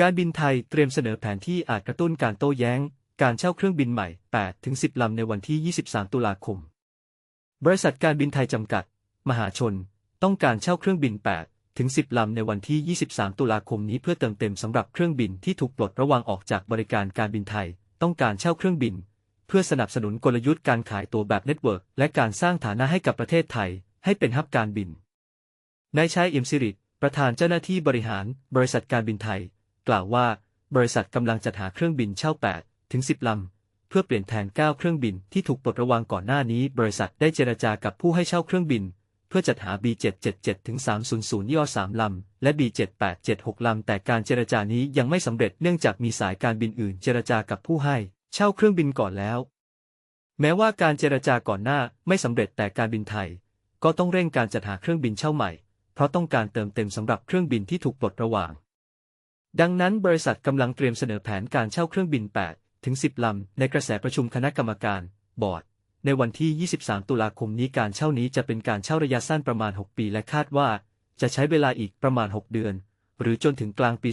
การบินไทยเตรียมเสนอแผนที่อาจกระตุ้นการโต้แย้ง การเช่าเครื่องบินใหม่8ถึง10 ลำในวันที่ 23 ตุลาคม บริษัทการบินไทยจำกัด มหาชน ต้องการเช่าเครื่องบิน8ถึง10 ลำในวันที่ 23 ตุลาคมนี้เพื่อเติมเต็มสำหรับเครื่องบินที่ถูกปลดระวางออกจากบริการการบินไทย ต้องการเช่าเครื่องบิน เพื่อสนับสนุนกลยุทธ์การขายตัวแบบเน็ตเวิร์กและการสร้างฐานะให้กับประเทศไทย ให้เป็นฮับการบินนายชัยเอี่ยมสิริประธานเจ้าหน้าที่บริหาร บริษัทการบินไทย กล่าวว่า บริษัทกำลังจัดหาเครื่องบินเช่า 8 ถึง 10 ลำ เพื่อเปลี่ยนแทน 9 เครื่องบินที่ถูกปลดระวางก่อนหน้านี้ บริษัทได้เจรจากับผู้ให้เช่าเครื่องบิน เพื่อจัดหา B777 ถึง 300 ย่อ 3 ลำ และ B7876 ลำ แต่การเจรจานี้ยังไม่สำเร็จเนื่องจากมีสายการบินอื่น เจรจากับผู้ให้เช่าเครื่องบินก่อนแล้ว แม้ว่าการเจรจาก่อนหน้าไม่สำเร็จแต่การบินไทย ก็ต้องเร่งการจัดหาเครื่องบินเช่าใหม่ เพราะต้องการเติมเต็มสำหรับเครื่องบินที่ถูกปลดระวาง ดังนั้นบริษัทกำลังเตรียมเสนอแผนการเช่าเครื่องบิน 8 ถึง 10 ลำ ในกระแสประชุมคณะกรรมการ บอร์ด ในวันที่ 23 ตุลาคมนี้การเช่านี้จะเป็นการเช่าระยะสั้นประมาณ 6 ปี และคาดว่า จะใช้เวลาอีกประมาณ 6 เดือน หรือจนถึงกลางปี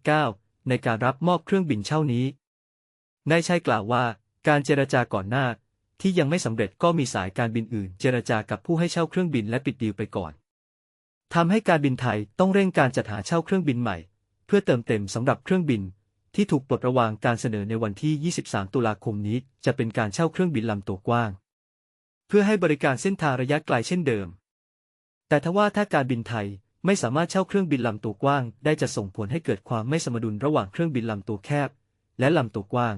2569 ในการรับมอบเครื่องบินเช่านี้ นายชัยกล่าวว่าการเจรจาก่อนหน้า ที่ยังไม่สำเร็จก็มีสายการบินอื่น เจรจากับผู้ให้เช่าเครื่องบินและปิดดีลไปก่อนทำให้การบินไทยต้องเร่งการจัดหาเช่าเครื่องบินใหม่ พื่อเติมเต็มสำหรับเครื่องบิน ที่ถูกปลดระวางการเสนอในวันที่ 23 ตุลาคมนี้ จะเป็นการเช่าเครื่องบินลำตัวกว้าง เพื่อให้บริการเส้นทางระยะไกลเช่นเดิม แต่ทว่าถ้าการบินไทยไม่สามารถเช่าเครื่องบินลำตัวกว้าง ได้จะส่งผลให้เกิดความไม่สมดุลระหว่างเครื่องบินลำตัวแคบ และลำตัวกว้าง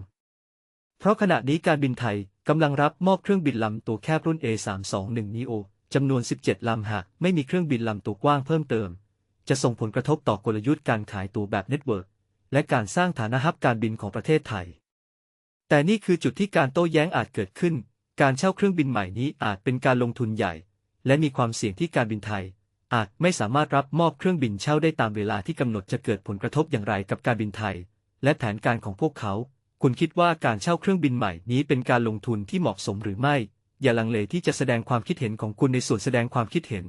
เพราะขณะนี้การบินไทยกำลังรับมอบเครื่องบินลำตัวแคบรุ่น A321 neo จำนวน 17 ลำหากไม่มีเครื่องบินลำตัวกว้างเพิ่มเติม จะส่งผลกระทบต่อกลยุทธ์การขายตัวแบบเน็ตเวิร์กและการสร้างฐานะฮับการบินของประเทศไทย แต่นี่คือจุดที่การโต้แย้งอาจเกิดขึ้น การเช่าเครื่องบินใหม่นี้อาจเป็นการลงทุนใหญ่ และมีความเสี่ยงที่การบินไทย อาจไม่สามารถรับมอบเครื่องบินเช่าได้ตามเวลาที่กำหนดจะเกิดผลกระทบอย่างไรกับการบินไทย และแผนการของพวกเขา คุณคิดว่าการเช่าเครื่องบินใหม่นี้เป็นการลงทุนที่เหมาะสมหรือไม่ อย่าลังเลที่จะแสดงความคิดเห็นของคุณในส่วนแสดงความคิดเห็น